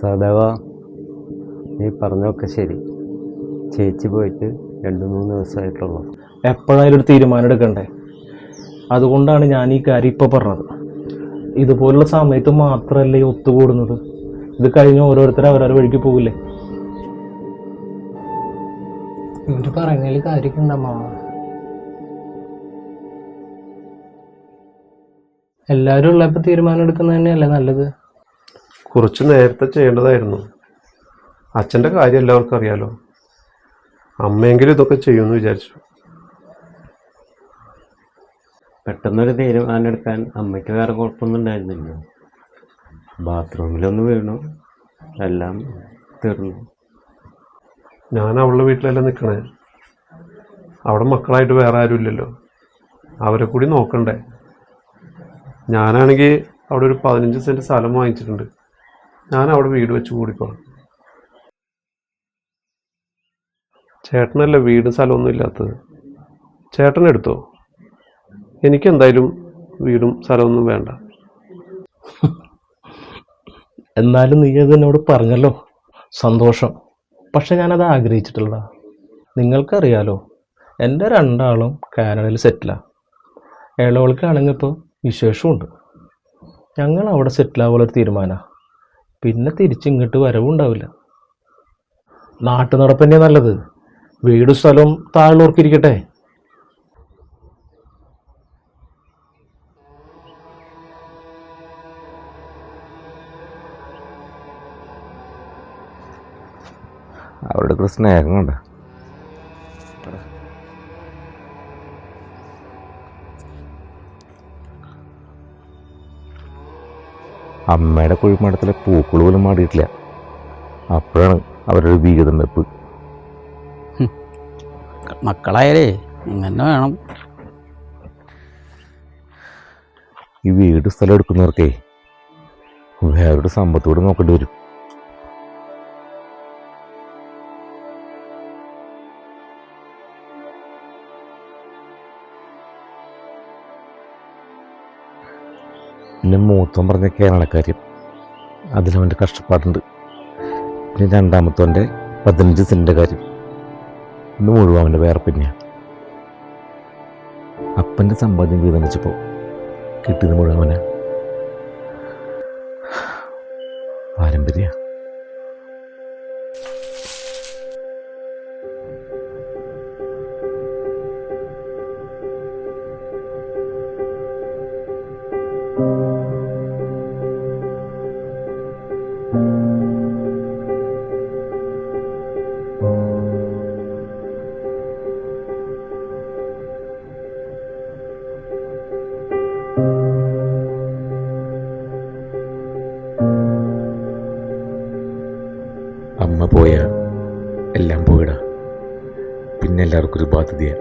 സഹദേവ നീ പറഞ്ഞൊക്കെ ശരി. ചേച്ചി പോയിട്ട് രണ്ട് മൂന്ന് ദിവസമായിട്ടുള്ളൂ. എപ്പോഴായാലും ഒരു തീരുമാനം എടുക്കണ്ടേ? അതുകൊണ്ടാണ് ഞാൻ ഈ കാര്യം ഇപ്പോൾ പറഞ്ഞത്. ഇതുപോലുള്ള സമയത്ത് മാത്രമല്ല ഈ ഒത്തുകൂടുന്നത്? ഇത് കഴിഞ്ഞ് ഓരോരുത്തർ അവരവരുടെ വഴിക്ക് പോകില്ലേ ഇവർ പറയുന്നതിൽ കാര്യമൊക്കെ ഉണ്ടമ്മ എല്ലാവരും ഉള്ളപ്പോൾ തീരുമാനം എടുക്കുന്നത് തന്നെയല്ലേ നല്ലത്? കുറച്ച് നേരത്തെ ചെയ്യേണ്ടതായിരുന്നു. അച്ഛന്റെ കാര്യം എല്ലാവർക്കും അറിയാലോ. അമ്മയെങ്കിലും ഇതൊക്കെ ചെയ്യുമെന്ന് വിചാരിച്ചു. പെട്ടെന്നൊരു തീരുമാനം എടുക്കാൻ അമ്മയ്ക്ക് വേറെ കുഴപ്പമൊന്നും ഉണ്ടായിരുന്നില്ല ബാത്റൂമിലൊന്ന് വീണു. എല്ലാം തീർന്നു. ഞാൻ അവളുടെ വീട്ടിലല്ല നിൽക്കണേ അവിടെ മക്കളായിട്ട് വേറെ ആരുമില്ലല്ലോ. അവരെ കൂടി നോക്കണ്ടേ? ഞാനാണെങ്കിൽ അവിടെ ഒരു പതിനഞ്ച് സെന്റ് സ്ഥലം വാങ്ങിച്ചിട്ടുണ്ട്. ഞാൻ അവിടെ വീട് വെച്ച് കൂടിക്കോളാം. ചേട്ടനല്ലേ വീട് സ്ഥലമൊന്നും ഇല്ലാത്തത്? ചേട്ടൻ എടുത്തോ? എനിക്കെന്തായാലും വീടും സ്ഥലമൊന്നും വേണ്ട. എന്നാലും നീ അത് എന്നോട് പറഞ്ഞല്ലോ. സന്തോഷം. പക്ഷെ ഞാനത് ആഗ്രഹിച്ചിട്ടില്ല നിങ്ങൾക്കറിയാലോ എന്റെ രണ്ടാളും കാനഡയിൽ സെറ്റിലാണ് ഇളവൾക്കാണെങ്കിൽ ഇപ്പോൾ വിശേഷമുണ്ട് ഞങ്ങൾ അവിടെ സെറ്റിലാവുള്ളൊരു തീരുമാനമാണ് പിന്നെ വരവും ഉണ്ടാവില്ല നാട്ടു നടപ്പന്നെ നല്ലത്. വീടും സ്ഥലവും താഴുള്ളവർക്കിരിക്കട്ടെ അവരുടെ ഒക്കെ അമ്മയുടെ കുഴിമടത്തിലെ പൂക്കൾ പോലും മാടിയിട്ടില്ല. അപ്പോഴാണ് അവരുടെ വീതം വെപ്പ്. മക്കളായാലേ ഇങ്ങനെ വേണം. ഈ വീട് സ്ഥലം എടുക്കുന്നവർക്കേ വേറൊരു സമ്പത്തോട് നോക്കേണ്ടി വരും. പിന്നെ മൂത്തം പറഞ്ഞ കേരളക്കാര്യം അതിലവന്റെ കഷ്ടപ്പാടുണ്ട്. പിന്നെ രണ്ടാമത്തവന്റെ പതിനഞ്ച് സെന്റിന്റെ കാര്യം. ഇന്ന് മുഴുവൻ അവന്റെ വേറെ പിന്നെയാണ് അപ്പന്റെ സമ്പാദ്യം വീതം വെച്ചപ്പോൾ കിട്ടിയത് മുഴുവൻ അവനെ. പാരമ്പര്യ. thank പോയ സംഭവിടാ പിന്നെ എല്ലാവർക്കും ഒരു ബാധ്യതയാ.